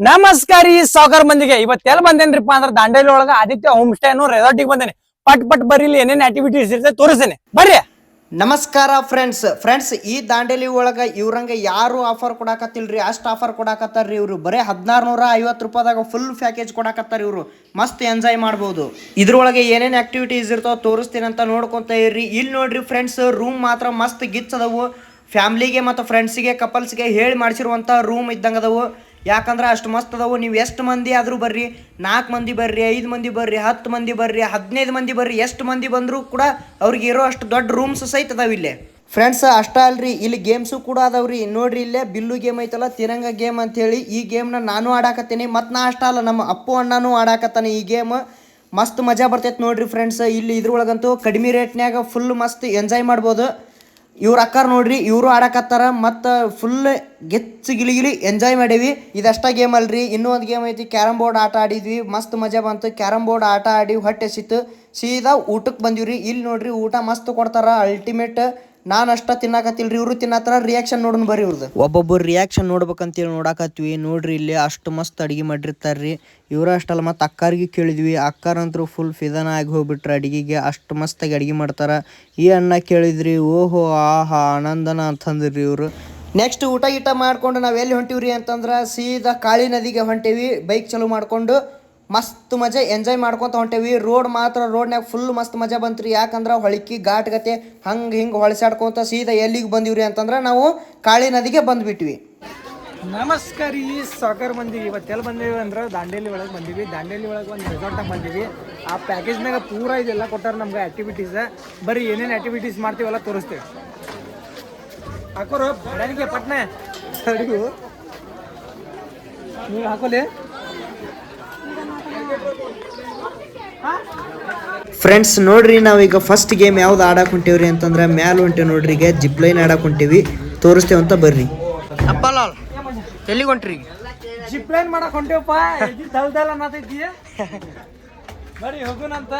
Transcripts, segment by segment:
ನಮಸ್ಕಾರ ಈ ಸಾವುಕಾರ ಮಂದಿಗೆ. ಇವತ್ತು ಬಂದೇನ್ರಿಪ್ಪ ಅಂದ್ರೆ ದಾಂಡೇಲಿ ಒಳಗ ಆದಿತ್ಯ ಹೋಮ್ ಸ್ಟೇ ಅನ್ನೋ ರೆಸಾರ್ಟಿಗೆ ಬಂದೇನೆ. ಪಟ್ ಪಟ್ ಬರ್ರಿ, ಇಲ್ಲಿ ಏನೇನ್ ಆಕ್ಟಿವಿಟೀಸ್ ಇರ್ತದೆ ತೋರಿಸ್ತೇನೆ. ಬರ್ರಿ. ನಮಸ್ಕಾರ ಫ್ರೆಂಡ್ಸ್ ಫ್ರೆಂಡ್ಸ್ ಈ ದಾಂಡೇಲಿ ಒಳಗ ಇವ್ರಂಗೆ ಯಾರು ಆಫರ್ ಕೊಡಾಕತ್ತಿಲ್ರಿ? ಅಷ್ಟು ಆಫರ್ ಕೊಡಾಕತ್ತಾರ್ರಿ ಇವರು. ಬರೀ ಹದಿನಾರು ನೂರ ಐವತ್ತು ರೂಪಾಯಿದಾಗ ಫುಲ್ ಪ್ಯಾಕೇಜ್ ಕೊಡಾಕತ್ತಾರ ಇವರು. ಮಸ್ತ್ ಎಂಜಾಯ್ ಮಾಡ್ಬೋದು. ಇದ್ರೊಳಗೆ ಏನೇನು ಆಕ್ಟಿವಿಟೀಸ್ ಇರ್ತಾವ ತೋರಿಸ್ತೀನಿ ಅಂತ ನೋಡ್ಕೊಂತ ಇರ್ರಿ. ಇಲ್ಲಿ ನೋಡ್ರಿ ಫ್ರೆಂಡ್ಸ್ ರೂಮ್ ಮಾತ್ರ ಮಸ್ತ್ ಗಿಚ್ಚದವು ಫ್ಯಾಮ್ಲಿಗೆ ಮತ್ತು ಫ್ರೆಂಡ್ಸಿಗೆ ಕಪಲ್ಸ್ಗೆ ಹೇಳಿ ಮಾಡಿಸಿರುವಂಥ ರೂಮ್ ಇದ್ದಂಗೆ ಅದಾವು. ಯಾಕಂದ್ರೆ ಅಷ್ಟು ಮಸ್ತ್ ಅದಾವು. ನೀವು ಎಷ್ಟು ಮಂದಿ ಆದರೂ ಬರ್ರಿ, ನಾಲ್ಕು ಮಂದಿ ಬರ್ರಿ, ಐದು ಮಂದಿ ಬರ್ರಿ, ಹತ್ತು ಮಂದಿ ಬರ್ರಿ, ಹದಿನೈದು ಮಂದಿ ಬರ್ರಿ, ಎಷ್ಟು ಮಂದಿ ಬಂದರೂ ಕೂಡ ಅವ್ರಿಗೆ ಇರೋ ಅಷ್ಟು ದೊಡ್ಡ ರೂಮ್ಸ್ ಸಹಿತ ಅದಾವ ಇಲ್ಲೇ. ಫ್ರೆಂಡ್ಸ್ ಅಷ್ಟ ಅಲ್ರಿ, ಇಲ್ಲಿ ಗೇಮ್ಸು ಕೂಡ ಅದಾವ್ರಿ. ನೋಡ್ರಿ ಇಲ್ಲೇ ಬಿಲ್ಲು ಗೇಮ್ ಐತಲ್ಲ, ತಿರಂಗ ಗೇಮ್ ಅಂತೇಳಿ ಈ ಗೇಮ್ನ ನಾನು ಆಡಾಕತ್ತೀನಿ. ಮತ್ತು ನಾ ಅಷ್ಟ ಅಲ್ಲ, ನಮ್ಮ ಅಪ್ಪು ಅಣ್ಣನೂ ಆಡಾಕತ್ತಾನೆ ಈ ಗೇಮ್ ಮಸ್ತ್ ಮಜಾ ಬರ್ತೈತೆ ನೋಡ್ರಿ ಫ್ರೆಂಡ್ಸ್ ಇಲ್ಲಿ ಇದ್ರೊಳಗಂತೂ ಕಡಿಮೆ ರೇಟ್ನ್ಯಾಗ ಫುಲ್ ಮಸ್ತ್ ಎಂಜಾಯ್ ಮಾಡ್ಬೋದು. ಇವ್ರ ಅಕ್ಕಾರ ನೋಡ್ರಿ, ಇವರು ಆಡಕತ್ತಾರ, ಮತ್ತು ಫುಲ್ ಗೆಚ್ಚು ಗಿಲಿಗಿಲಿ ಎಂಜಾಯ್ ಮಾಡೀವಿ. ಇದಷ್ಟ ಗೇಮ್ ಅಲ್ರಿ, ಇನ್ನೂ ಒಂದು ಗೇಮ್ ಐತಿ ಕ್ಯಾರಮ್ ಬೋರ್ಡ್ ಆಟ ಆಡಿದ್ವಿ. ಮಸ್ತ್ ಮಜಾ ಬಂತು. ಕ್ಯಾರಮ್ ಬೋರ್ಡ್ ಆಟ ಆಡಿ ಹೊಟ್ಟೆ ಸಿತ್ತು ಸೀದಾ ಊಟಕ್ಕೆ ಬಂದಿವ್ರಿ. ಇಲ್ಲಿ ನೋಡ್ರಿ ಊಟ ಮಸ್ತ್ ಕೊಡ್ತಾರ. ಅಲ್ಟಿಮೇಟ್ ನಾನು ಅಷ್ಟ ತಿನ್ನಾಕತ್ತಿಲ್ರಿ ಇವರು ತಿನ್ನತ್ತಾರ ರಿಯಾಕ್ಷನ್ ನೋಡೋಣ ಬರ್ರಿ ಇವ್ರದ್ದು ಒಬ್ಬೊಬ್ಬರು ರಿಯಾಕ್ಷನ್ ನೋಡ್ಬೇಕಂತೇಳಿ ನೋಡಾಕತ್ವಿ ನೋಡ್ರಿ ಇಲ್ಲಿ ಅಷ್ಟು ಮಸ್ತ್ ಅಡಿಗೆ ಮಾಡಿರ್ತಾರ್ರಿ. ಇವರು ಅಷ್ಟಲ್ಲ ಮತ್ತು ಅಕ್ಕಾರಿಗೆ ಕೇಳಿದ್ವಿ. ಅಕ್ಕಾರಂತರೂ ಫುಲ್ ಫಿದಾನ ಆಗಿ ಹೋಗ್ಬಿಟ್ರೆ ಅಡಿಗೆಗೆ. ಅಷ್ಟು ಮಸ್ತಾಗಿ ಅಡಿಗೆ ಮಾಡ್ತಾರೆ. ಈ ಅಣ್ಣ ಕೇಳಿದ್ರಿ ಓಹೋ ಆಹಾ ಆನಂದನ ಅಂತಂದ್ರಿ ಇವರು. ನೆಕ್ಸ್ಟ್ ಊಟ ಗೀಟ ಮಾಡ್ಕೊಂಡು ನಾವು ಎಲ್ಲಿ ಹೊಂಟಿವ್ರಿ ಅಂತಂದ್ರೆ ಸೀದಾ ಕಾಳಿ ನದಿಗೆ ಹೊಂಟೇವಿ. ಬೈಕ್ ಚಲೋ ಮಾಡ್ಕೊಂಡು ಮಸ್ತ್ ಮಜಾ ಎಂಜಾಯ್ ಮಾಡ್ಕೊತ ಹೊಂಟೇವಿ. ರೋಡ್ ಮಾತ್ರ ರೋಡ್ನ್ಯಾಗ ಫುಲ್ ಮಸ್ತ್ ಮಜಾ ಬಂತ್ರಿ. ಯಾಕಂದ್ರೆ ಹೊಳಿಕಿ ಘಾಟ್ ಗತೆ ಹಂಗೆ ಹಿಂಗೆ ಹೊಳಸಾಡ್ಕೊತ ಸೀದಾ ಎಲ್ಲಿಗೆ ಬಂದಿವ್ರಿ ಅಂತಂದ್ರೆ ನಾವು ಕಾಳಿ ನದಿಗೆ ಬಂದ್ಬಿಟ್ವಿ. ನಮಸ್ಕಾರ ಈ ಸಾಕರ್ ಇವತ್ತು ಎಲ್ಲಿ ಬಂದೀವಿ ಅಂದ್ರೆ ದಾಂಡೇಲಿ ಒಳಗೆ ಬಂದೀವಿ. ದಾಂಡೇಲಿ ಒಳಗೆ ಒಂದು ರೆಸಾರ್ಟಾಗ ಬಂದೀವಿ. ಆ ಪ್ಯಾಕೇಜ್ನಾಗ ಪೂರ ಇದೆಲ್ಲ ಕೊಟ್ಟಾರ ನಮ್ಗೆ ಆಕ್ಟಿವಿಟೀಸ್ ಬರೀ ಏನೇನು ಆ್ಯಕ್ಟಿವಿಟೀಸ್ ಮಾಡ್ತೀವಲ್ಲ ತೋರಿಸ್ತೇವೆ. ಹಾಕೋರು ಬೆಳಗ್ಗೆ ಪಟ್ನೆ. ಅಡಿಗು ನೀವು ಹಾಕೋಲಿ. ಫ್ರೆಂಡ್ಸ್ ನೋಡ್ರಿ ನಾವೀಗ ಫಸ್ಟ್ ಗೇಮ್ ಯಾವ್ದು ಆಡಕ್ ಹೊಂಟೇವ್ರಿ ಅಂತಂದ್ರೆ ಮ್ಯಾಲ ಹೊಂಟೇವಿ ನೋಡ್ರಿ ಈಗ ಜಿಪ್ ಲೈನ್ ಆಡಕ್ ಹೊಂಟೇವಿ ತೋರಿಸ್ತೇವೆ ಅಂತ ಬರ್ರಿ. ಅಪ್ಪಲಾಲ್ ಎಲ್ಲಿಗೆ ಹೊಂಟ್ರಿ ಜಿಪ್ ಲೈನ್ ಮಾಡಕ್ ಹೊಂಟೇವಪ್ಪ ದಲ್ದಲ್ ದಲ್ ದಲ್ ಅನ್ನತೈತಿ. ಬರೀ ಹೋಗುನಂತ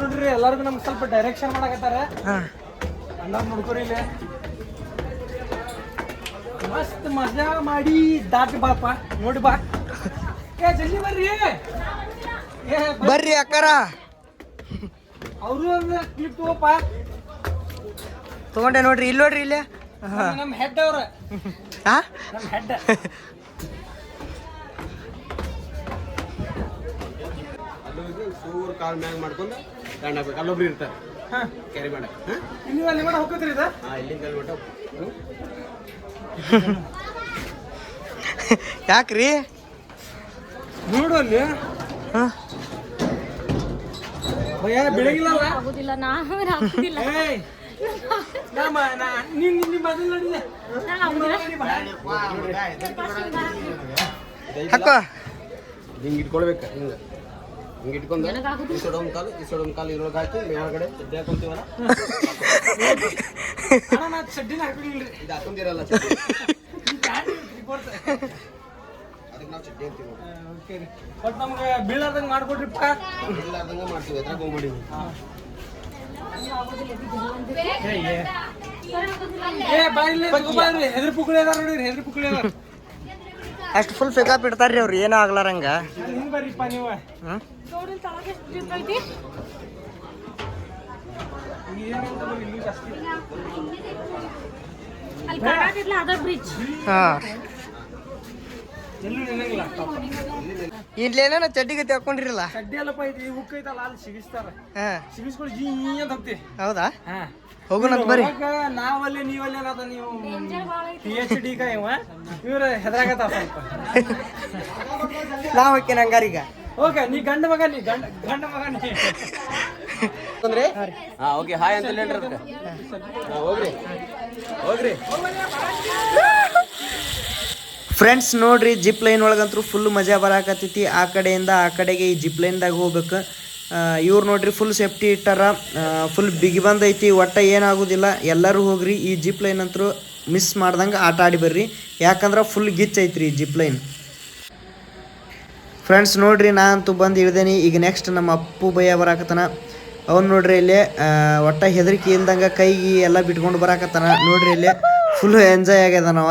ನೋಡ್ರಿ ಎಲ್ಲರಿಗೂ ನಮ್ಗೆ ಸ್ವಲ್ಪ ಡೈರೆಕ್ಷನ್ ಮಾಡಕತ್ತಾರ. ಎಲ್ಲಾರು ನೋಡ್ಕೊರಿ ಇಲ್ಲಿ. ಮಸ್ತ್ ಮಜಾ ಮಾಡಿ ದಾಟಿ ಬಾಪ ನೋಡಿ ಬಾ. ಬರ್ರಿ. ಏ ಬರ್ರಿ. ಅಕ್ಕಾರ. ಅವರು ಕ್ಲಿಪ್ ತಗೋಪ ತಗೊಂಡೆ ನೋಡ್ರಿ ಇಲ್ಲಿ ನೋಡ್ರಿ ಇಲ್ಲೇ. ನಮ್ಮ ಹೆಡ್ ಅವ್ರ. ಹಾ ನಮ್ಮ ಹೆಡ್ ಅಲ್ಲೋಗಿ ಸೂರ್ ಕಾಲ್ ಮ್ಯಾಗ ಮಾಡ್ಕೊಂಡು ದಂಡ ಹಾಕ್ಬೇಕು. ಅಲ್ಲೊಬ್ರು ಇರ್ತಾರೆ. ಹಾ. ಕ್ಯಾರಿ ಮಾಡಕ್ ಹಾ? ನೀವು ಅಲ್ಲಿ ಮಾಡ ಹೋಗ್ತೀರಿ ಇದು? ಹಾ, ಇಲ್ಲಿಂದ ಅಲ್ಲಿ ಮಟ್ಟ. ಯಾಕ್ರಿ? ನೋಡು ಅಲ್ಲಿ ಭಯ ಬೆಳಗಿಲ್ಲಲ್ಲ? ಆಗುದಿಲ್ಲ ನಾನು ಆಗುದಿಲ್ಲ. ಹಾಕೋ ಹಿಂಗ್ ಇಟ್ಕೊಳ್ಬೇಕು ಹಿಂಗ. ಹಿಂಗ್ ಇಟ್ಕೊಂಡು ಈ ಸೈಡ್ ಒಂದ್ ಕಾಲು ಈ ಸೈಡ್ ಒಂದ್ ಕಾಲು ಇದ್ರೊಳಗೆ ಹಾಕಿ ಒಳಗಡೆ ಚಡ್ಡಿ ಹಾಕೊಂತೀವಲ್ಲ? ಚಡ್ಡಿನ ಹಾಕಿಲ್ಲ ಇದು ಹಾಕೊಂಡಿರಲ್ಲ ನಾವು ಚಡ್ಡಿ ಅಂತೀವಿ ಓಕೆ ರೀ. ಬಟ್ ನಮ್ಗೆ ಬೀಳಾರ್ದಂಗೆ ಮಾಡ್ಕೊಡ್ರಿಪ್ಪ ಇಲ್ಲಾರ್ದಂಗೆ ಮಾಡ್ತೀವಿ ಎದ್ರಾಗ ಹೋಗ್ಬೇಡಿ ಏ, ಏ. ಏ ಬಾ ಇಲ್ಲಿ ತಗೋ ಬಾ ಇಲ್ಲಿ. ಹೆದ್ರಿ ಪುಕ್ಕಳಿ ಅದಾರ ನೋಡಿರಿ ಹೆದ್ರಿ ಅದಾರ. ಅಷ್ಟು ಫುಲ್ ಪಿಕಪ್ ಇಡ್ತಾರ್ರಿ ಅವ್ರು ಏನೂ ಆಗ್ಲಾರಂಗ ಹಿಂಗ್. ಬರ್ರಿಪ್ಪ ನೀವು. ಹ್ಮ್? ಅಲ್ಲಿ ಅದ ಬ್ರಿಡ್ಜ್ ಹಾ. ಇಲ್ಲೇನ ಚಡ್ಡಿ ಗತಿ ಹಾಕೊಂಡಿರಲ್ಲ ಚಡ್ಡಿ ಎಲ್ಲಪ್ಪ ಐತಿ ಈ ಉಕ್ಕ ಐತಲ್ಲ ಅಲ್ಲಿ ಸಿಗಿಸ್ತಾರ. ಹಾ. ಸಿಗಿಸ್ಕೊಂಡು ಜೀ ಅಂತ ಹತ್ತಿ ಹೌದಾ? ಹಾ. ಹೋಗೋಣಂತ ಬರ್ರಿ. ನಾವಲ್ಲಿ ನೀವಲ್ಲಿ ಅನ್ನೋದ ನೀವು ಪಿ ಎಚ್ ಡಿ ಕ ಇವ. ಇವ್ರ ಹೆದರಾಗತ್ತ ಸ್ವಲ್ಪ. ನಾ ಹೋಗ್ತೇನೆ ಹಂಗಾರೀಗ ಓಕೆ ನೀ ಗಂಡ ಮಗ ನೀ ಗಂಡ ಗಂಡ ಮಗ ನೀ. ಅಂದ್ರೆ? ಹಾ ಓಕೆ ಹಾಯ್ ಅಂತ ಹೇಳ್ರಿ ಹೋಗ್ರಿ. ಹೋಗ್ರಿ. ಫ್ರೆಂಡ್ಸ್ ನೋಡ್ರಿ ಜಿಪ್ ಲೈನ್ ಒಳಗಂತೂ ಫುಲ್ ಮಜಾ ಬರಾಕತ್ತೈತಿ. ಆ ಕಡೆಯಿಂದ ಆ ಕಡೆಗೆ ಈ ಜಿಪ್ ಲೈನ್ದಾಗ ಹೋಗ್ಬೇಕು. ಇವ್ರು ನೋಡ್ರಿ ಫುಲ್ ಸೇಫ್ಟಿ ಇಟ್ಟಾರ. ಫುಲ್ ಬಿಗಿ ಬಂದೈತಿ ಒಟ್ಟ ಏನಾಗೋದಿಲ್ಲ. ಎಲ್ಲರೂ ಹೋಗ್ರಿ, ಈ ಜಿಪ್ ಲೈನ್ ಅಂತೂ ಮಿಸ್ ಮಾಡ್ದಂಗೆ ಆಟ ಆಡಿ ಬರ್ರಿ. ಯಾಕಂದ್ರೆ ಫುಲ್ ಗಿಚ್ ಐತ್ರಿ ಈ ಜಿಪ್ ಲೈನ್ ಫ್ರೆಂಡ್ಸ್ ನೋಡ್ರಿ, ನಾ ಅಂತೂ ಬಂದು ಇಳ್ದೇನಿ ಈಗ ನೆಕ್ಸ್ಟ್ ನಮ್ಮ ಅಪ್ಪು ಭಯ ಬರಾಕತ್ತಾನ. ಅವ್ನು ನೋಡ್ರಿ ಇಲ್ಲಿ ಒಟ್ಟ ಹೆದರಿಕೆ ಇಲ್ದಂಗೆ ಕೈಗಿ ಎಲ್ಲ ಬಿಟ್ಕೊಂಡು ಬರಾಕತ್ತಾನ. ನೋಡ್ರಿ ಇಲ್ಲಿ ಫುಲ್ ಎಂಜಾಯ್ ಆಗ್ಯದ ನಾವ.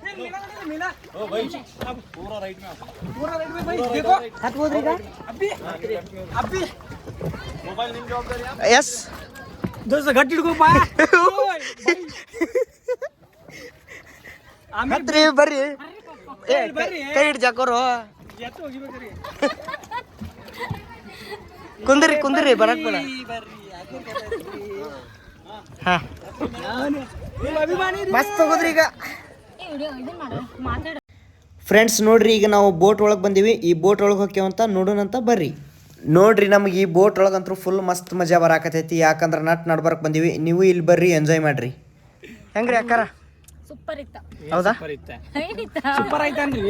ಅಣ್ಣ ಏನಣ್ಣ ಮುಕ್ಕಳಾಗ ಜೀವ ಹಿಡ್ಕೊಂಡು ಕುಂದ್ರಬೇಕು ಅನಸ್ತಪ್ಪ ಇದ್ರೊಳಗೆ ಹೋಗಿ ಬಂದಿದ್ದಕ್ಕ ಜೀವನ ಮುಕ್ಕಳಾಗ ಇಟ್ಕೋಬೇಕು ಏನದು ಐತಿಲ್ಲ ಬಂದ ಅವನು ಬಂದ ಅಪ್ಪ ಲಾಲ್ ಎಸ್ ದೋಸ್ತ ಗಟ್ಟಿ ಹಿಡ್ಕೋಪ್ಪ ಹತ್ರಿ ಬರ್ರಿ ಏ ಕೈ ಹಿಡ್ ಜಾಕೋರು ಎತ್ತು ಹೋಗಿಬೇಕ್ರಿ ಕುಂದ್ರಿ ಕುಂದ್ರಿ ಬರಕ್ ಬೇಡ ಹಾ ಅಭಿಮಾನಿ ಮಸ್ತ್ ಹೋಗುದ್ರಿ ಈಗ ಏ ವಿಡಿಯೋ ಇದನ್ನ ಮಾಡ ಮಾತಾಡ ಫ್ರೆಂಡ್ಸ್ ನೋಡ್ರಿ ಈಗ ನಾವು ಬೋಟ್ ಒಳಗೆ ಬಂದೀವಿ. ಈ ಬೋಟ್ ಒಳಗೆ ಹೋಗ್ಯವಂತ ನೋಡೋಣಂತ ಬರ್ರಿ. ನೋಡ್ರಿ ನಮಗೆ ಈ ಬೋಟ್ ಒಳಗಂತೂ ಫುಲ್ ಮಸ್ತ್ ಮಜಾ ಬರಾಕತೈತಿ ಯಾಕಂದ್ರೆ ನಟ್ ನಡ್ಬರ್ಕ್ ಬಂದೀವಿ. ನೀವು ಇಲ್ಲಿ ಬರ್ರಿ ಎಂಜಾಯ್ ಮಾಡ್ರಿ. ಹೆಂಗ್ರಿ ಅಕ್ಕಾರ? ಸೂಪರ್ ಇತ್ತ. ಹೌದಾ? ಸೂಪರ್ ಐತನ್ರಿ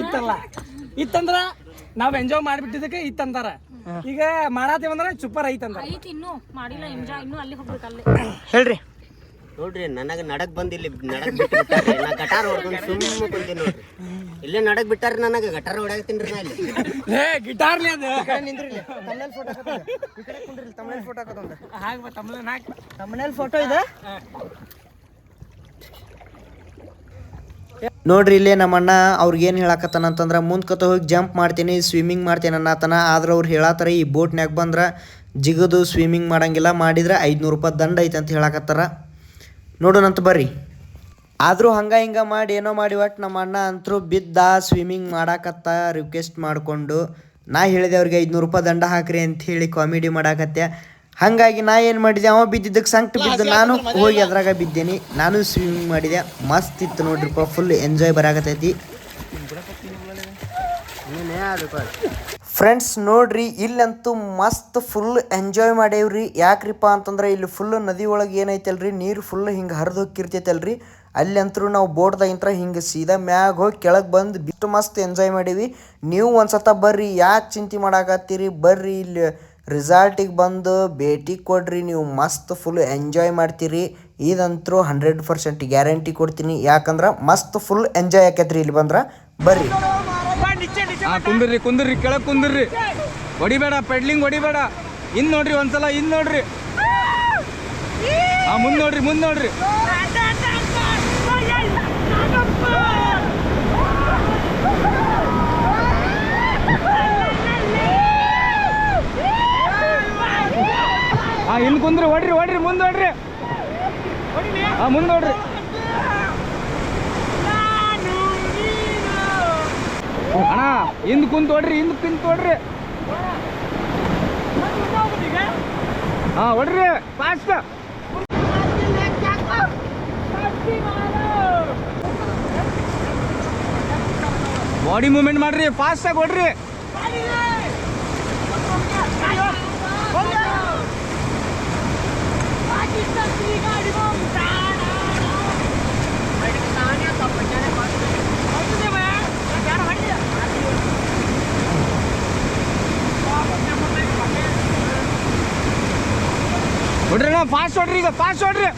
ಇತ್ತಲ್ಲ. ಇತ್ತಂದ್ರ ನಾವ್ ಎಂಜಾಯ್ ಮಾಡ್ಬಿಟ್ಟಿದ್ದಕ್ಕೆ ಇತ್ತಂತಾರ ಈಗ ಮಾಡಾತೀವಂದ್ರ ಸೂಪರ್ ಐತಂದ್ರೆ. ಐತಿ ಇನ್ನೂ. ಮಾಡಿಲ್ಲ ಎಂಜಾಯ್ ಇನ್ನೂ ಅಲ್ಲಿ ಹೋಗ್ಬೇಕು ಅಲ್ಲಿ. ಹೇಳ್ರಿ. ನೋಡ್ರಿ ನನಗ ನಡಕ್ ಬಂದಿಲ್ಲ ಇಲ್ಲಿ ನಡಕ್ ಬಿಟ್ಟಿರ್ತಾರೆ ಬಿಟ್ಟಾರ್ರಿ ನಾ ಗಟಾರ್ ಹೊಡ್ಕೊಂಡು ಸುಮ್ಮನೆ ಕುಂತೀನಿ ನೋಡ್ರಿ. ಇಲ್ಲೇ ನಡಕ್ ಬಿಟ್ಟಾರ ನನಗ ಗಟಾರ ಹೊಡ್ಯಾಕತ್ತೀನ್ರಿ ನಾ ಇಲ್ಲಿ. ಏ ಗಿಟಾರ್ಲಿ ಅದು. ಫೋಟೋ ಹಾಕೋದು ಹಾಕ್ಬ ತಮ್ಮನ ಹಾಕಿ ತಮ್ಮನೇಲಿ ಫೋಟೋ ಇದೆ? ನೋಡ್ರಿ ಇಲ್ಲೇ ನಮ್ಮ ಅಣ್ಣ ಅವ್ರಿಗೆ ಏನು ಹೇಳಕತ್ತಾನ ಅಂತಂದ್ರೆ ಮುಂದ್ಕತ ಹೋಗಿ ಜಂಪ್ ಮಾಡ್ತೀನಿ ಸ್ವಿಮ್ಮಿಂಗ್ ಮಾಡ್ತೀನಿ ಅನ್ನತಾನ. ಆದ್ರೆ ಅವ್ರು ಹೇಳತ್ತಾರ ಈ ಬೋಟ್ನ್ಯಾಗ ಬಂದ್ರೆ ಜಿಗದು ಸ್ವಿಮ್ಮಿಂಗ್ ಮಾಡಂಗಿಲ್ಲ ಮಾಡಿದ್ರೆ ಐದುನೂರು ರೂಪಾಯಿ ದಂಡ ಐತೆ ಅಂತ ಹೇಳಕತ್ತಾರ. ನೋಡೋಣಂತ ಬರ್ರಿ. ಆದರೂ ಹಂಗೆ ಹಿಂಗೆ ಮಾಡಿ ಏನೋ ಮಾಡಿ ಒಟ್ಟು ನಮ್ಮ ಅಣ್ಣ ಅಂತರೂ ಬಿದ್ದ ಸ್ವಿಮ್ಮಿಂಗ್ ಮಾಡಾಕತ್ತ ರಿಕ್ವೆಸ್ಟ್ ಮಾಡಿಕೊಂಡು ನಾ ಹೇಳಿದೆ ಅವ್ರಿಗೆ ಐದುನೂರು ರೂಪಾಯಿ ದಂಡ ಹಾಕ್ರಿ ಅಂತ ಹೇಳಿ ಕಾಮಿಡಿ ಮಾಡಾಕತ್ತೆ ಹಾಗಾಗಿ ನಾ ಏನು ಮಾಡಿದೆ? ಅವ ಬಿದ್ದಿದ್ದಕ್ಕೆ ಸಂಕಟ ಬಿದ್ದು ನಾನು ಹೋಗಿ ಅದ್ರಾಗ ಬಿದ್ದೇನೆ. ನಾನು ಸ್ವಿಮ್ಮಿಂಗ್ ಮಾಡಿದೆ. ಮಸ್ತ್ ಇತ್ತು ನೋಡ್ರಿಪ್ಪ ಫುಲ್ ಎಂಜಾಯ್ ಬರಾಕತೈತಿ ಫ್ರೆಂಡ್ಸ್ ನೋಡ್ರಿ, ಇಲ್ಲಂತೂ ಮಸ್ತ್ ಫುಲ್ ಎಂಜಾಯ್ ಮಾಡೇವ್ರಿ. ಯಾಕ್ರಿಪ್ಪ ಅಂತಂದ್ರೆ, ಇಲ್ಲಿ ಫುಲ್ ನದಿ ಒಳಗೆ ಏನೈತಲ್ರಿ, ನೀರು ಫುಲ್ ಹಿಂಗೆ ಹರಿದು ಹೋಗಿರ್ತೈತಲ್ರಿ ಅಲ್ಲಿ ಅಂತೂ ನಾವು ಬೋಟ್ದಾಗಿಂತ್ರ ಹಿಂಗೆ ಸೀದಾ ಮ್ಯಾಗ ಹೋಗಿ ಕೆಳಗೆ ಬಂದು ಬಿಟ್ಟು ಮಸ್ತ್ ಎಂಜಾಯ್ ಮಾಡೀವಿ. ನೀವು ಒಂದ್ಸತ ಬರ್ರಿ, ಯಾಕೆ ಚಿಂತೆ ಮಾಡಾಕತ್ತೀರಿ? ಬರ್ರಿ, ಇಲ್ಲಿ ರಿಸಾರ್ಟಿಗೆ ಬಂದು ಭೇಟಿ ಕೊಡ್ರಿ, ನೀವು ಮಸ್ತ್ ಫುಲ್ ಎಂಜಾಯ್ ಮಾಡ್ತೀರಿ. ಇದಂತರೂ ಹಂಡ್ರೆಡ್ ಪರ್ಸೆಂಟ್ ಗ್ಯಾರಂಟಿ ಕೊಡ್ತೀನಿ. ಯಾಕಂದ್ರೆ ಮಸ್ತ್ ಫುಲ್ ಎಂಜಾಯ್ ಆಕೈತ್ರಿ ಇಲ್ಲಿ ಬಂದ್ರೆ. ಬರ್ರಿ. ಹಾ ಕುಂದಿರ್ರಿ ಕುಂದಿರ್ರಿ, ಕೆಳಗ್ ಕುಂದಿರ್ರಿ. ಹೊಡಿಬೇಡ, ಪೆಡ್ಲಿಂಗ್ ಹೊಡಿಬೇಡ. ಇನ್ ನೋಡ್ರಿ ಒಂದ್ಸಲ, ಇನ್ ನೋಡ್ರಿ. ಹಾ ಮುಂದೆ ನೋಡ್ರಿ ಮುಂದೆ ನೋಡ್ರಿ. ಹಾ ಇನ್ ಕುಂದ್ರಿ, ಹೊಡ್ರಿ ಹೊಡ್ರಿ, ಮುಂದೆ ನೋಡ್ರಿ. ಹಾ ಮುಂದೆ ನೋಡ್ರಿ. ಅಣ್ಣ ಹಿಂದ್ ಕುಂತ್ ಹೊಡ್ರಿ ಹಿಂದ್ ಕುಂತ್ ಹೊಡ್ರಿ ಹಾ ಹೊಡ್ರಿ ಫಾಸ್ಟ್ ಬಾಡಿ ಮೂವ್ಮೆಂಟ್ ಮಾಡ್ರಿ ಫಾಸ್ಟ್ ಆಗಿ ಹೊಡ್ರಿ ಹೊಡ್ರಿ ಅಣ್ಣ ಫಾಸ್ಟ್ ಹೊಡ್ರಿ ಈಗ fast ಹೊಡ್ರಿ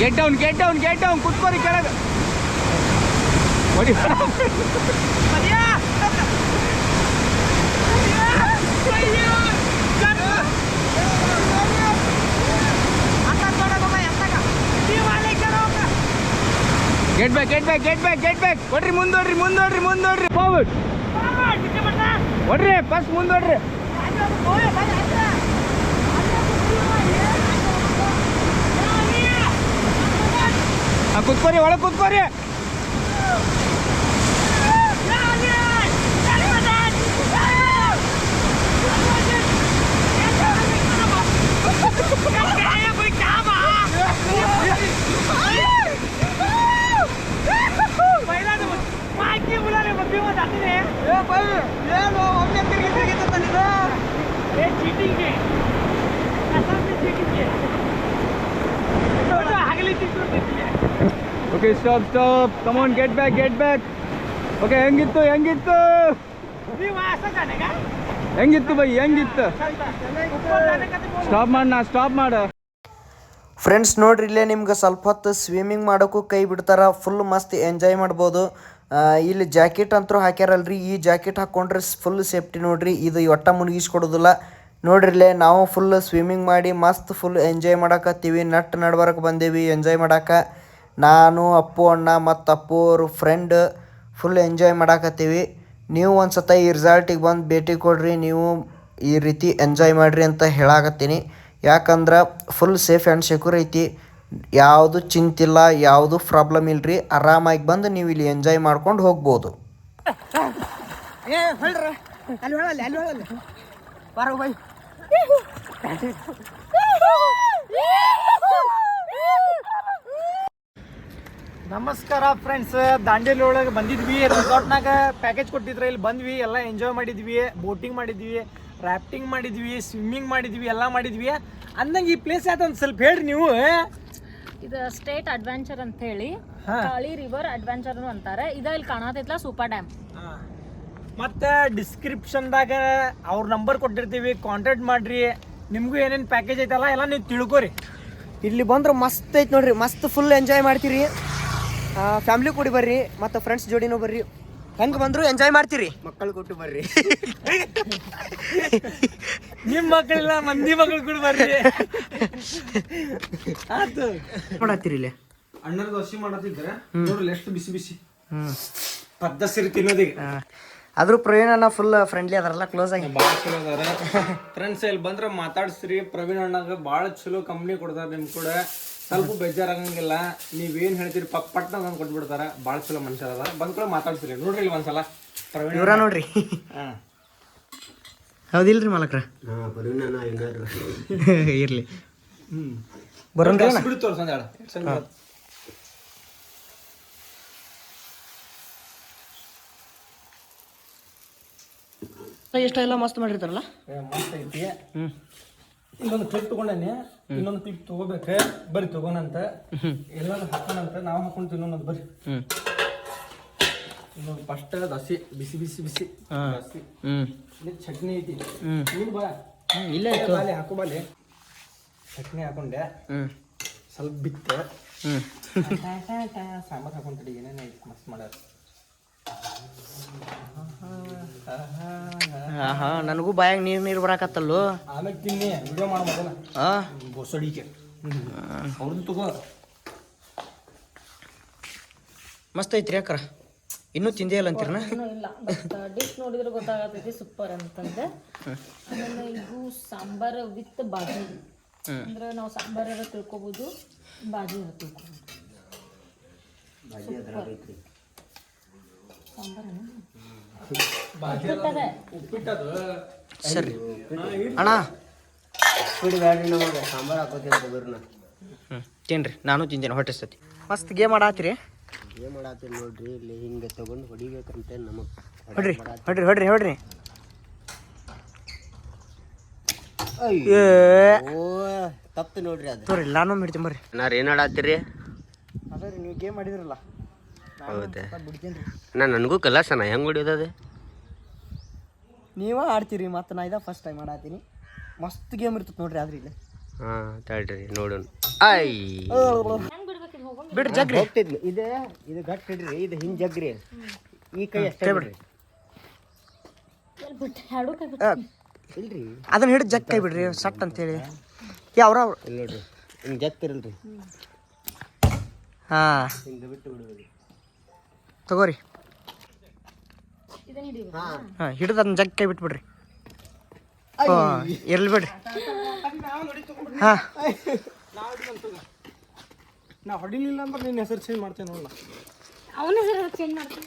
get down get down get down ಕುತ್ಕೋರಿ ಕೆಳಗೆ ಹೊಡಿ get back get back get back get back ಹೊಡ್ರಿ ಮುಂದೋಡ್ರಿ ಮುಂದೋಡ್ರಿ ಮುಂದೋಡ್ರಿ ಫಾರ್ವರ್ಡ್ ಹೊಡ್ರಿ ಫಸ್ಟ್ ಮುಂದೋಡ್ರಿ ಆ, ಕುತ್ಕೋರಿ ಒಳಗೆ ಕುತ್ಕೋರಿ. Okay stop stop come on get back get back okay ಹೆಂಗಿತ್ತು ಹೆಂಗಿತ್ತು? ಹೆಂಗಿತ್ತು ಬೈ ಹೆಂಗಿತ್ತು? ಸ್ಟಾಪ್ ಮಾಡ ನಾ ಸ್ಟಾಪ್ ಮಾಡ. ಫ್ರೆಂಡ್ಸ್ ನೋಡ್ರಿ ಇಲ್ಲೇ ನಿಮ್ಗೆ ಸ್ವಲ್ಪ ಹೊತ್ತು ಸ್ವಿಮ್ಮಿಂಗ್ ಮಾಡೋಕ್ಕೂ ಕೈ ಬಿಡ್ತಾರ. ಫುಲ್ ಮಸ್ತ್ ಎಂಜಾಯ್ ಮಾಡ್ಬೋದು. ಇಲ್ಲಿ ಜಾಕೆಟ್ ಅಂತೂ ಹಾಕ್ಯಾರಲ್ರಿ. ಈ ಜಾಕೆಟ್ ಹಾಕ್ಕೊಂಡ್ರೆ ಫುಲ್ ಸೇಫ್ಟಿ ನೋಡ್ರಿ. ಇದು ಒಟ್ಟ ಮುಳುಗಿಸ್ಕೊಡೋದಿಲ್ಲ. ನೋಡ್ರಿಲ್ಲೇ ನಾವು ಫುಲ್ ಸ್ವಿಮ್ಮಿಂಗ್ ಮಾಡಿ ಮಸ್ತ್ ಫುಲ್ ಎಂಜಾಯ್ ಮಾಡಕತ್ತೀವಿ. ನಟ್ ನಡ್ಬಾರಕ್ಕೆ ಬಂದೇವಿ ಎಂಜಾಯ್ ಮಾಡಕ್ಕೆ ನಾನು, ಅಪ್ಪು ಅಣ್ಣ ಮತ್ತು ಅಪ್ಪು ಅವ್ರ ಫ್ರೆಂಡ್ ಫುಲ್ ಎಂಜಾಯ್ ಮಾಡಾಕತ್ತೀವಿ. ನೀವು ಒಂದು ಸತ ಈ ರಿಸಾರ್ಟಿಗೆ ಬಂದು ಭೇಟಿ ಕೊಡ್ರಿ. ನೀವು ಈ ರೀತಿ ಎಂಜಾಯ್ ಮಾಡಿರಿ ಅಂತ ಹೇಳಾಕತ್ತೀನಿ. ಯಾಕಂದ್ರೆ ಫುಲ್ ಸೇಫ್ ಆ್ಯಂಡ್ ಸೆಕ್ಯೂರ್ ಐತಿ. ಯಾವುದು ಚಿಂತಿಲ್ಲ ಯಾವುದು ಪ್ರಾಬ್ಲಮ್ ಇಲ್ರಿ ಆರಾಮಾಗಿ ಬಂದು ನೀವು ಇಲ್ಲಿ ಎಂಜಾಯ್ ಮಾಡ್ಕೊಂಡು ಹೋಗ್ಬೋದು. ಏ ಹೊಳ್ರ ಅಲ್ಲಿ ಹೊಳಲ್ಲ ಅಲ್ಲಿ ಹೊಳಲ್ಲ ಬಾರೋ ಬೈ ನಮಸ್ಕಾರ ಫ್ರೆಂಡ್ಸ್ ದಾಂಡೇಲಿ ಒಳಗೆ ಬಂದಿದ್ವಿ. ರೆಸಾರ್ಟ್ನಾಗ ಪ್ಯಾಕೇಜ್ ಕೊಟ್ಟಿದ್ರೆ. ಇಲ್ಲಿ ಬಂದ್ವಿ. ಎಲ್ಲ ಎಂಜಾಯ್ ಮಾಡಿದ್ವಿ. ಬೋಟಿಂಗ್ ಮಾಡಿದ್ವಿ. ರಾಫ್ಟಿಂಗ್ ಮಾಡಿದ್ವಿ. ಸ್ವಿಮ್ಮಿಂಗ್ ಮಾಡಿದ್ವಿ. ಎಲ್ಲ ಮಾಡಿದ್ವಿ. ಅಂದಂಗೆ ಈ ಪ್ಲೇಸ್ ಯಾವ್ದು ಒಂದು ಸ್ವಲ್ಪ ಹೇಳ್ರಿ ನೀವು ಇದು ಸ್ಟೇಟ್ ಅಡ್ವೆಂಚರ್ ಅಂತ ಹೇಳಿ. ಕಾಳಿ ರಿವರ್ ಅಡ್ವೆಂಚರ್ ಅಂತಾರೆ. ಇದ ಇಲ್ಲಿ ಕಾಣತೈತ್ಲ ಸೂಪರ್ ಡ್ಯಾಮ್. ಡಿಸ್ಕ್ರಿಪ್ಷನ್ ಡಿಸ್ಕ್ರಿಪ್ಷನ್ದಾಗ ಅವ್ರ ನಂಬರ್ ಕೊಟ್ಟಿರ್ತೀವಿ ಕಾಂಟ್ಯಾಕ್ಟ್ ಮಾಡ್ರಿ. ನಿಮಗೂ ಏನೇನು ಪ್ಯಾಕೇಜ್ ಐತಲ್ಲ ಎಲ್ಲ ನೀವು ತಿಳ್ಕೊರಿ. ಇಲ್ಲಿ ಬಂದ್ರೆ ಮಸ್ತ್ ಐತಿ ನೋಡ್ರಿ ಮಸ್ತ್ ಫುಲ್ ಎಂಜಾಯ್ ಮಾಡ್ತೀರಿ. ಫ್ಯಾಮಿಲಿ ಕೂಡಿ ಬರ್ರಿ ಮತ್ತು ಫ್ರೆಂಡ್ಸ್ ಜೋಡಿನೂ ಬರ್ರಿ. ಹೆಂಗೆ ಬಂದ್ರು ಎಂಜಾಯ್ ಮಾಡ್ತೀರಿ. ಮಕ್ಕಳು ಕೊಟ್ಟು ಬರ್ರಿ. ನಿಮ್ಮ ಮಕ್ಕಳಿಲ್ಲ ಮಂದಿ ಮಕ್ಕಳು ಕೂಡ ಬರ್ರಿ ಆತು. ಮಾಡತ್ತೀರಿ ಇಲ್ಲಿ ಅಣ್ಣರ ದೋಸೆ ಮಾಡತ್ತಿದ್ರೆ ನೋಡ್ರಿ ಎಷ್ಟು ಬಿಸಿ ಬಿಸಿ. ಪದ್ದ ಸಿರಿ ತಿನ್ನೋದೀಗ. ಪ್ರವೀಣ್ ಅಣ್ಣ ಫುಲ್ ಫ್ರೆಂಡ್ಲಿ ಅದಾರಲ್ಲ ಕ್ಲೋಸ್ ಆಗಿ. ಭಾಳ ಚಲೋ ಅದಾರ. ಫ್ರೆಂಡ್ಸ್ ಇಲ್ಲಿ ಬಂದ್ರೆ ಮಾತಾಡ್ಸ್ರಿ. ಪ್ರವೀಣ್ ಅಣ್ಣಗ ಭಾಳ ಚಲೋ ಕಂಪ್ನಿ ಕೊಡ್ತಾರ ನಿಮ್ ಕೂಡ. ಸ್ವಲ್ಪ ಬೇಜಾರಾಗಂಗಿಲ್ಲ. ನೀವೇನ್ ಹೇಳ್ತೀರಿ ಪಟ್ ಪಟ್ನ ತಂದು ಕೊಟ್ಬಿಡ್ತಾರ. ಭಾಳ ಚಲೋ ಮನುಷ್ಯರ ಅದಾರ. ಬಂದ್ ಕೂಡ ಮಾತಾಡ್ಸ್ರಿ. ನೋಡ್ರಿ ಇಲ್ಲಿ ಒಂದ್ಸಲ. ಪ್ರವೀಣ್ ಇವ್ರ ನೋಡ್ರಿ. ಹಾ. ಹೌದಿಲ್ರಿ ಮಾಲಕ್ರ? ಇರ್ಲಿ. ತೋರ್ಸಂದ ಹೇಳ ಎಷ್ಟೆಲ್ಲ ಮಸ್ತ್ ಮಾಡಿರ್ತಾರಲ್ಲ? ಮಸ್ತ್ ಐತಿ. ಇನ್ನೊಂದು ಕ್ಲಿಪ್ ತಗೊಂಡೇನೆ. ಇನ್ನೊಂದು ಕ್ಲಿಪ್ ತಗೋಬೇಕು. ಬರ್ರಿ ತಗೋಣಂತ. ಎಲ್ಲಾನು ಹಾಕೋಣಂತ. ನಾವು ಹಾಕೊಂಡು ತಿನ್ನೋಣ ಬರ್ರಿ. ಇನ್ನೊಂದು ಫಸ್ಟ್ ದಸಿ ಬಿಸಿ ಬಿಸಿ ಬಿಸಿ. ದಸಿ ಹ್ಮ್. ಇಲ್ಲಿ ಚಟ್ನಿ ಐತಿ. ಹ್ಮ್. ನೀನ್ ಬಾ. ಹ್ಞೂ ಇಲ್ಲ ಬಾಲೆ ಹಾಕು ಬಾಲೆ. ಚಟ್ನಿ ಹಾಕೊಂಡೆ. ಹ್ಮ್. ಸ್ವಲ್ಪ ಬಿತ್ತೆ. ಹ್ಮ್. ಸಾಂಬಾರ್ ಹಾಕೊಂತಡಿ ಏನೇನು ಐತಿ ಮಸ್ತ್ ಮಾಡ್ಯಾರ. ನನಗೂ ಬಾಯಾಗ ನೀರ್ ನೀರ್ ಬರಾಕತ್ತಲ್ಲೋ? ಆಮೇಲೆ ತಿನ್ನಿ ವಿಡಿಯೋ ಮಾಡ್ಬೋದಲ್ಲ ಆ? ಬೊಸಡಿಕೆ ಅವ್ರದ್ದು ತಗೋ. ಮಸ್ತ್ ಐತ್ರಿ ಅಕ್ಕಾರ ಇನ್ನೂ ತಿಂದೇ ಇಲ್ಲ ಅಂತೀರನ ಇನ್ನೂ ಇಲ್ಲ. ಬಟ್ ಡಿಶ್ ನೋಡಿದ್ರೆ ಗೊತ್ತಾಗತೈತಿ ಸೂಪರ್ ಅಂತಂದ್ರೆ ಆಮೇಲೆ ಇದು ಸಾಂಬಾರ್ ವಿತ್ ಬಾಜಿ. ಅಂದ್ರೆ ನಾವು ಸಾಂಬಾರ ತಿಳ್ಕೊಬೋದು ಬಾಜಿ ತಿಳ್ಕೊಬೋದು. ಸರಿ. ಅಣ್ಣ. ಸಾಂಬಾರು ಹಾಕೋತೀನಿ ತಿನ್ರಿ. ನಾನು ತಿಂತೇನೆ ಹೊಟ್ಟೆ ಸತಿ ಮಸ್ತ್ ಗೇಮ್ ಆಡಾತ್ರಿ. ಏನು ಮಾಡತ್ತೀನಿ ನೋಡ್ರಿ ಇಲ್ಲಿ ಹಿಂಗೆ ತಗೊಂಡು ಹೊಡಿಬೇಕಂತೆ ನಮಗೆ. ಹೊಡ್ರಿ ಹೊಡ್ರಿ ಹೊಡ್ರಿ ಹೊಡ್ರಿ. ಓ ತಪ್ಪು ನೋಡ್ರಿ ಅದು. ತೋರಿ ನಾನು ಹಿಡ್ತೀನಿ ಬರ್ರಿ. ನಾರು ಏನು ಆಡಾತ್ತೀರಿ ಅದೇ ರೀ ನೀವು ಗೇಮ್ ಮಾಡಿದ್ರಲ್ಲ ಹೌದಾ. ಬಿಡ್ತೀನಿ ರೀ. ನಾ ನನಗೂ ಕಲಾಸನ ಹೆಂಗೆ ಹೊಡಿಯೋದ ನೀವ ಆಡ್ತೀರಿ ಮತ್ತೆ ನಾ ಇದ ಫಸ್ಟ್ ಟೈಮ್ ಆಡಾತೀನಿ ಮಸ್ತ್ ಗೇಮ್ ಇರ್ತದೆ ನೋಡ್ರಿ ಆದ್ರೆ ಇಲ್ಲಿ ಹಾ ತಡ್ರಿ ನೋಡೋಣ. ಐ ಬಿಡ್ರಿ ಜಗ್ರಿ. ಹೋಗ್ತಿದ್ಲು ಇದು ಇದು ಗಟ್ಟಿ ಹಿಡ್ರಿ ಇದು ಹಿಂಗೆ ಜಗ್ರಿ. ಈ ಕೈ ಅಷ್ಟೇ ಬಿಡ್ರಿ. ಎಲ್ಲಿ ಇಲ್ರಿ. ಅದನ್ನ ಹಿಡಿದು ಜಗ್ ಕೈ ಬಿಡ್ರಿ ಸಟ್ ಅಂತೇಳಿ. ಏ ಅವ್ರ? ಅವ್ರು ಇಲ್ಲಿ ನೋಡ್ರಿ ಹಿಂಗೆ ಜಗ್ತಿರಲ್ರಿ. ಹಾ. ಹಿಂಗೆ ಬಿಟ್ಟು ಬಿಡ್ಬೇಕು ತಗೋರಿ. ಹಾ. ಹಿಡಿದು ಅದನ್ನ ಜಗ್ ಕೈ ಬಿಟ್ಬಿಡ್ರಿ. ಇರ್ಲಿ ಬಿಡ್ರಿ. ಹಾ. ನಾ ಹೊಡಿಲಿಲ್ಲ ಅಂದ್ರೆ ನಿನ್ನ ಹೆಸರು ಚೇಂಜ್ ಮಾಡ್ತೇನೆ ನೋಡ ಅವನ ಹೆಸರು ಚೇಂಜ್ ಮಾಡ್ತೀನಿ.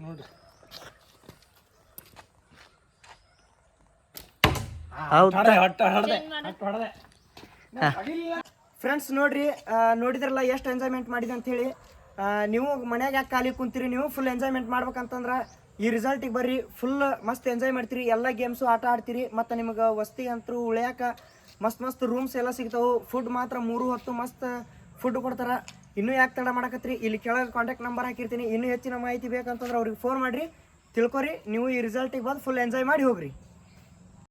ನೋಡ್ರಿ. ಫ್ರೆಂಡ್ಸ್ ನೋಡ್ರಿ ಆ, ನೋಡಿದ್ರಲ್ಲ ಎಷ್ಟು ಎಂಜಾಯ್ಮೆಂಟ್ ಮಾಡಿದೆ ಅಂತ ಹೇಳಿ ನೀವು ಮನ್ಯಾಗ ಯಾಕೆ ಖಾಲಿ ಕುಂತೀರಿ? ನೀವು ಫುಲ್ ಎಂಜಾಯ್ಮೆಂಟ್ ಮಾಡ್ಬೇಕಂತಂದ್ರೆ ಈ ರಿಸಲ್ಟಿಗೆ ಬರ್ರಿ ಫುಲ್ ಮಸ್ತ್ ಎಂಜಾಯ್ ಮಾಡ್ತೀರಿ. ಎಲ್ಲ ಗೇಮ್ಸು ಆಟ ಆಡ್ತೀರಿ. ಮತ್ತು ನಿಮಗೆ ವಸ್ತಿ ಅಂತೂ ಉಳ್ಯಾಕ ಮಸ್ತ್ ಮಸ್ತ್ ರೂಮ್ಸ್ ಎಲ್ಲ ಸಿಗ್ತಾವು. ಫುಡ್ ಮಾತ್ರ ಮೂರು ಹೊತ್ತು ಮಸ್ತ್ ಫುಡ್ ಕೊಡ್ತಾರೆ. ಇನ್ನೂ ಯಾಕೆ ತಡ ಮಾಡಕತ್ರಿ? ಇಲ್ಲಿ ಕೆಳಗೆ ಕಾಂಟ್ಯಾಕ್ಟ್ ನಂಬರ್ ಹಾಕಿರ್ತೀನಿ. ಇನ್ನೂ ಹೆಚ್ಚಿನ ಮಾಹಿತಿ ಬೇಕಂತಂದ್ರೆ ಅವ್ರಿಗೆ ಫೋನ್ ಮಾಡಿರಿ. ತಿಳ್ಕೊರಿ. ನೀವು ಈ ರಿಸಲ್ಟಿಗೆ ಬಂದು ಫುಲ್ ಎಂಜಾಯ್ ಮಾಡಿ ಹೋಗ್ರಿ.